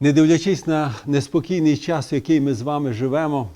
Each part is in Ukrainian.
Не дивлячись на неспокійний час, в який ми з вами живемо,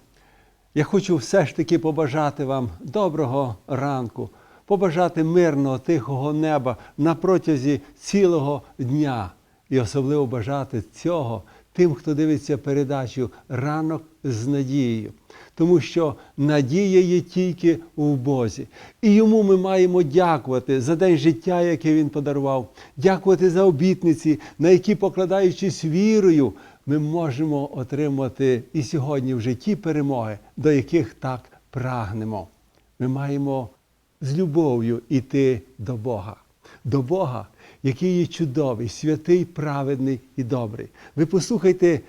я хочу все ж таки побажати вам доброго ранку, побажати мирного, тихого неба на протязі цілого дня. І особливо бажати цього тим, хто дивиться передачу ранок з надією. Тому що надія є тільки в Бозі. І йому ми маємо дякувати за день життя, яке він подарував, дякувати за обітниці, на які, покладаючись вірою, ми можемо отримати і сьогодні в житті перемоги, до яких так прагнемо. Ми маємо з любов'ю йти до Бога, до Бога, який є чудовий, святий, праведний і добрий. Ви послухайте,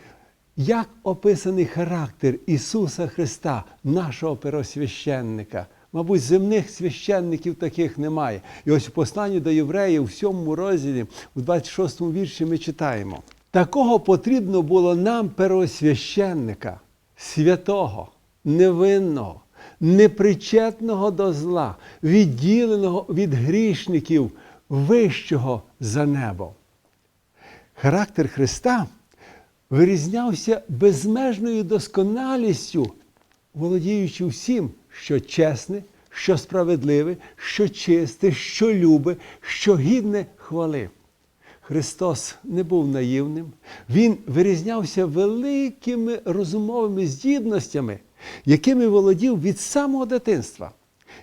як описаний характер Ісуса Христа, нашого первосвященника. Мабуть, земних священників таких немає. І ось в посланні до євреїв, в сьомому розділі, у 26 вірші ми читаємо. Такого потрібно було нам первосвященника, святого, невинного, непричетного до зла, відділеного від грішників, вищого за небо. Характер Христа вирізнявся безмежною досконалістю, володіючи всім, що чесне, що справедливе, що чисте, що любе, що гідне хвали. Христос не був наївним, Він вирізнявся великими розумовими здібностями, якими володів від самого дитинства.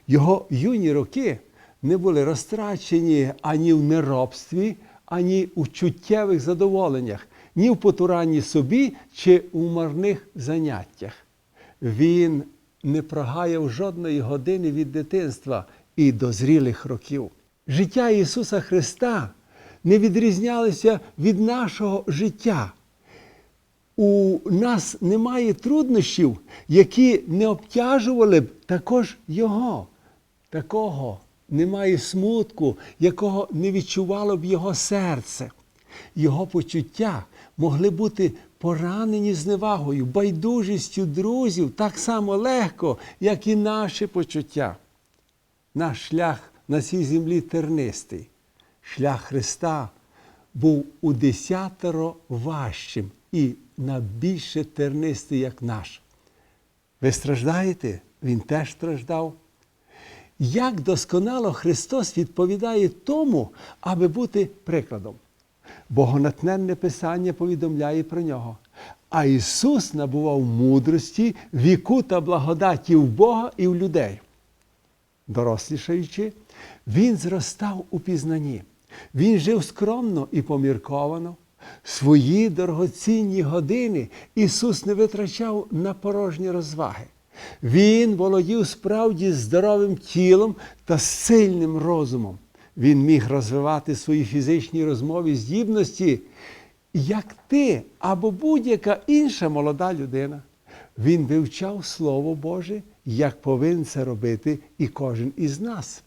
Його юні роки не були розтрачені ані в неробстві, ані у чуттєвих задоволеннях, ні в потуранні собі чи у марних заняттях. Він не прогаяв жодної години від дитинства і до зрілих років. Життя Ісуса Христа не відрізнялося від нашого життя. У нас немає труднощів, які не обтяжували б також Його. Такого немає смутку, якого не відчувало б його серце. Його почуття могли бути поранені зневагою, байдужістю друзів так само легко, як і наші почуття. Наш шлях на цій землі тернистий. Шлях Христа був у десятеро важчим і на більше тернистий, як наш. Ви страждаєте? Він теж страждав. Як досконало Христос відповідає тому, аби бути прикладом. Богонатненне Писання повідомляє про нього. А Ісус набував мудрості, віку та благодаті в Бога і в людей. Дорослішаючи, Він зростав у пізнанні. Він жив скромно і помірковано. Свої дорогоцінні години Ісус не витрачав на порожні розваги. Він володів справді здоровим тілом та сильним розумом. Він міг розвивати свої фізичні розмові здібності, як ти або будь-яка інша молода людина. Він вивчав Слово Боже, як повинен це робити і кожен із нас.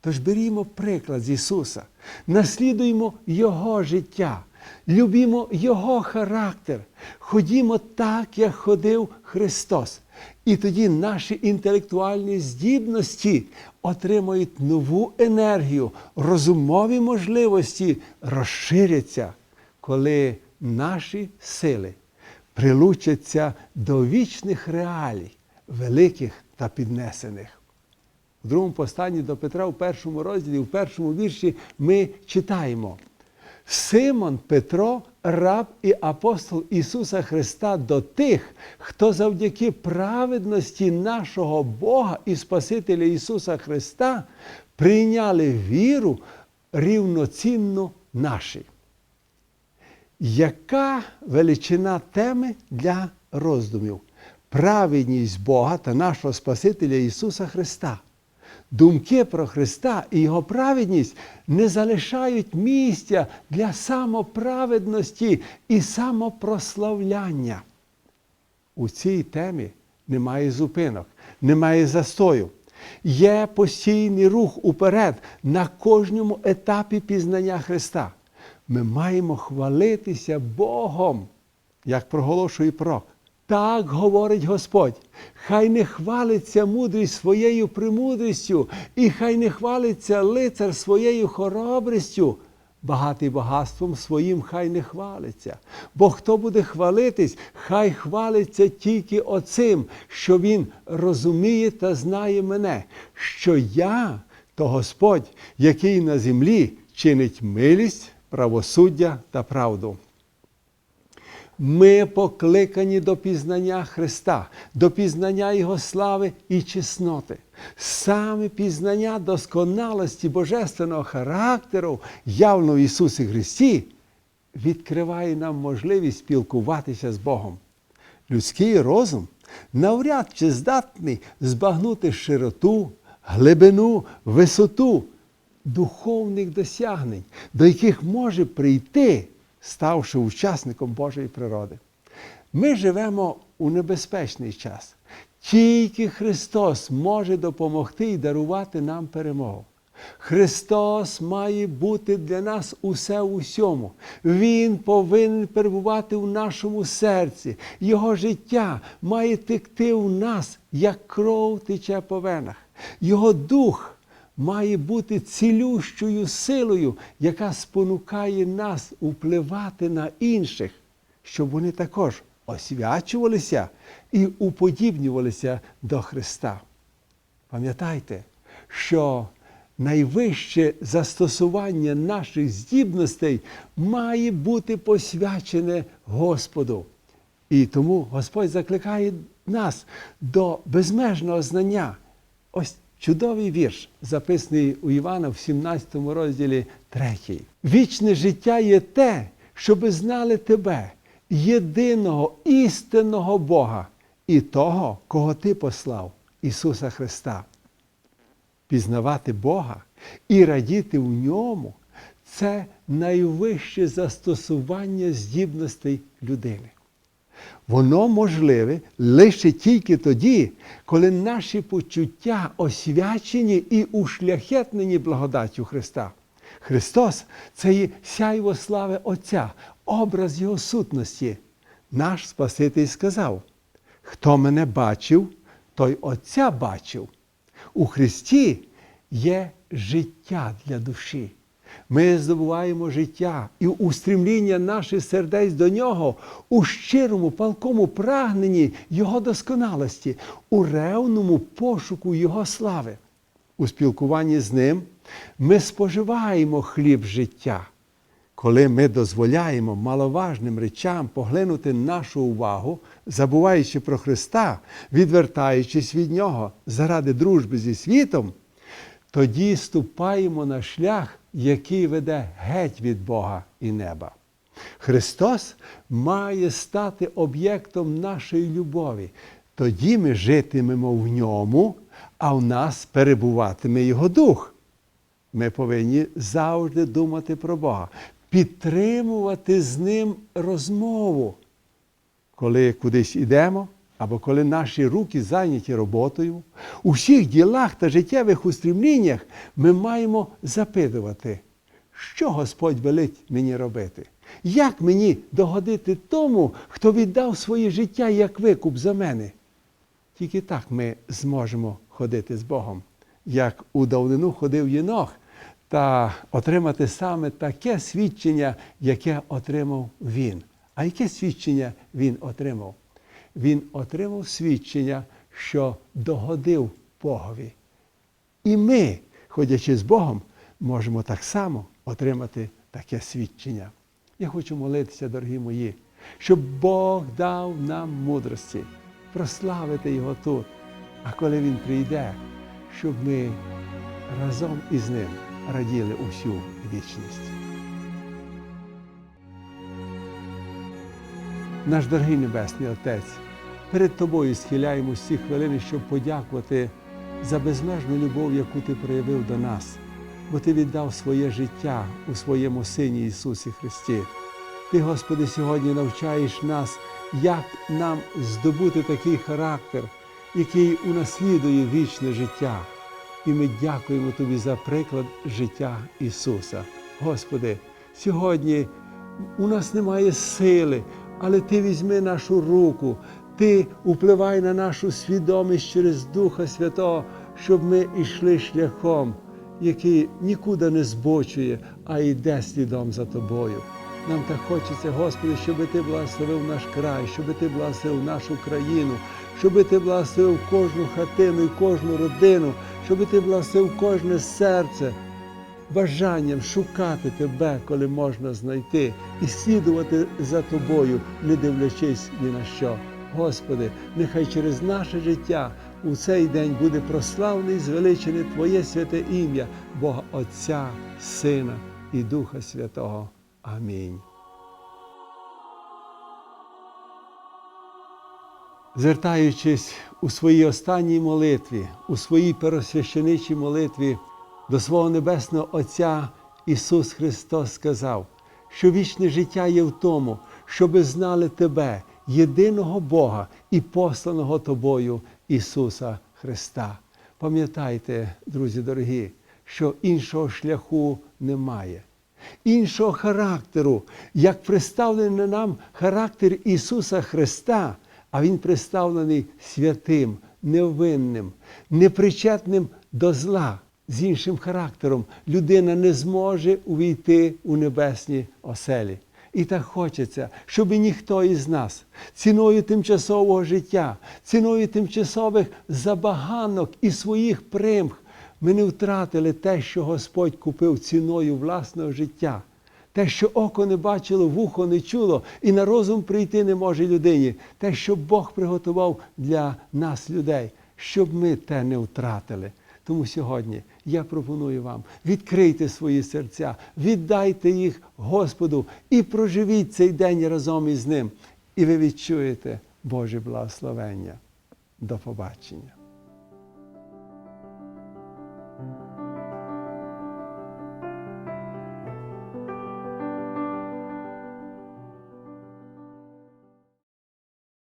Тож берімо приклад з Ісуса, наслідуємо Його життя, любімо Його характер, ходімо так, як ходив Христос. І тоді наші інтелектуальні здібності отримають нову енергію, розумові можливості розширяться, коли наші сили прилучаться до вічних реалій, великих та піднесених. У другому посланні до Петра, у першому розділі, у першому вірші ми читаємо. Симон Петро, раб і апостол Ісуса Христа до тих, хто завдяки праведності нашого Бога і Спасителя Ісуса Христа прийняли віру рівноцінно нашій. Яка величина теми для роздумів? Праведність Бога та нашого Спасителя Ісуса Христа. Думки про Христа і Його праведність не залишають місця для самоправедності і самопрославляння. У цій темі немає зупинок, немає застою. Є постійний рух уперед на кожному етапі пізнання Христа. Ми маємо хвалитися Богом, як проголошує пророк. Так говорить Господь, хай не хвалиться мудрість своєю премудрістю, і хай не хвалиться лицар своєю хоробрістю, багатий багатством своїм, хай не хвалиться. Бо хто буде хвалитись, хай хвалиться тільки оцим, що він розуміє та знає мене, що я то Господь, який на землі чинить милість, правосуддя та правду. Ми покликані до пізнання Христа, до пізнання Його слави і чесноти. Саме пізнання досконалості Божественного характеру, явно в Ісусі Христі, відкриває нам можливість спілкуватися з Богом. Людський розум навряд чи здатний збагнути широту, глибину, висоту духовних досягнень, до яких може прийти, ставши учасником Божої природи. Ми живемо у небезпечний час. Тільки Христос може допомогти і дарувати нам перемогу. Христос має бути для нас усе у всьому. Він повинен перебувати у нашому серці. Його життя має текти у нас, як кров тече по венах. Його дух має бути цілющою силою, яка спонукає нас впливати на інших, щоб вони також освячувалися і уподібнювалися до Христа. Пам'ятайте, що найвище застосування наших здібностей має бути посвячене Господу. І тому Господь закликає нас до безмежного знання. Ось чудовий вірш, записаний у Івана в 17 розділі 3. Вічне життя є те, щоби знали тебе, єдиного істинного Бога і того, кого ти послав, Ісуса Христа. Пізнавати Бога і радіти в ньому це найвище застосування здібностей людини. Воно можливе лише тільки тоді, коли наші почуття освячені і ушляхетнені благодаттю Христа. Христос це є сяйво слави Отця, образ Його сутності. Наш Спаситель сказав: хто мене бачив, той Отця бачив. У Христі є життя для душі. Ми здобуваємо життя і устремління наших сердець до нього у щирому, палкому прагненні Його досконалості, у ревному пошуку Його слави. У спілкуванні з ним ми споживаємо хліб життя. Коли ми дозволяємо маловажним речам поглинути нашу увагу, забуваючи про Христа, відвертаючись від Нього заради дружби зі світом, тоді ступаємо на шлях, який веде геть від Бога і неба. Христос має стати об'єктом нашої любові. Тоді ми житимемо в ньому, а в нас перебуватиме Його Дух. Ми повинні завжди думати про Бога, підтримувати з Ним розмову. Коли кудись йдемо, або коли наші руки зайняті роботою, у всіх ділах та життєвих устремліннях ми маємо запитувати, що Господь велить мені робити, як мені догодити тому, хто віддав своє життя як викуп за мене. Тільки так ми зможемо ходити з Богом, як у давнину ходив Єнох, та отримати саме таке свідчення, яке отримав він. А яке свідчення він отримав? Він отримав свідчення, що догодив Богові. І ми, ходячи з Богом, можемо так само отримати таке свідчення. Я хочу молитися, дорогі мої, щоб Бог дав нам мудрості, прославити Його тут. А коли Він прийде, щоб ми разом із ним раділи усю вічність. Наш дорогий Небесний Отець, перед Тобою схиляємось ці хвилини, щоб подякувати за безмежну любов, яку Ти проявив до нас, бо Ти віддав своє життя у своєму Сині Ісусі Христі. Ти, Господи, сьогодні навчаєш нас, як нам здобути такий характер, який унаслідує вічне життя. І ми дякуємо Тобі за приклад життя Ісуса. Господи, сьогодні у нас немає сили, але Ти візьми нашу руку, Ти впливай на нашу свідомість через Духа Святого, щоб ми йшли шляхом, який нікуди не збочує, а йде слідом за тобою. Нам так хочеться, Господи, щоб Ти благословив наш край, щоб Ти благословив нашу країну, щоб Ти благословив кожну хатину і кожну родину, щоб Ти благословив кожне серце бажанням шукати Тебе, коли можна знайти, і слідувати за Тобою, не дивлячись ні на що. Господи, нехай через наше життя у цей день буде прославлений і звеличене Твоє святе ім'я, Бога Отця, Сина і Духа Святого. Амінь. Звертаючись у своїй останній молитві, у своїй пересвященичій молитві до свого Небесного Отця Ісус Христос сказав, що вічне життя є в тому, щоби знали Тебе, єдиного Бога і посланого Тобою Ісуса Христа. Пам'ятайте, друзі дорогі, що іншого шляху немає. Іншого характеру, як представлений нам характер Ісуса Христа, а Він представлений святим, невинним, непричетним до зла, з іншим характером, людина не зможе увійти у небесні оселі. І так хочеться, щоб ніхто із нас ціною тимчасового життя, ціною тимчасових забаганок і своїх примх ми не втратили те, що Господь купив ціною власного життя. Те, що око не бачило, вухо не чуло, і на розум прийти не може людині, те, що Бог приготував для нас, людей, щоб ми те не втратили. Тому сьогодні я пропоную вам відкрийте свої серця, віддайте їх Господу і проживіть цей день разом із ним. І ви відчуєте Боже благословення. До побачення.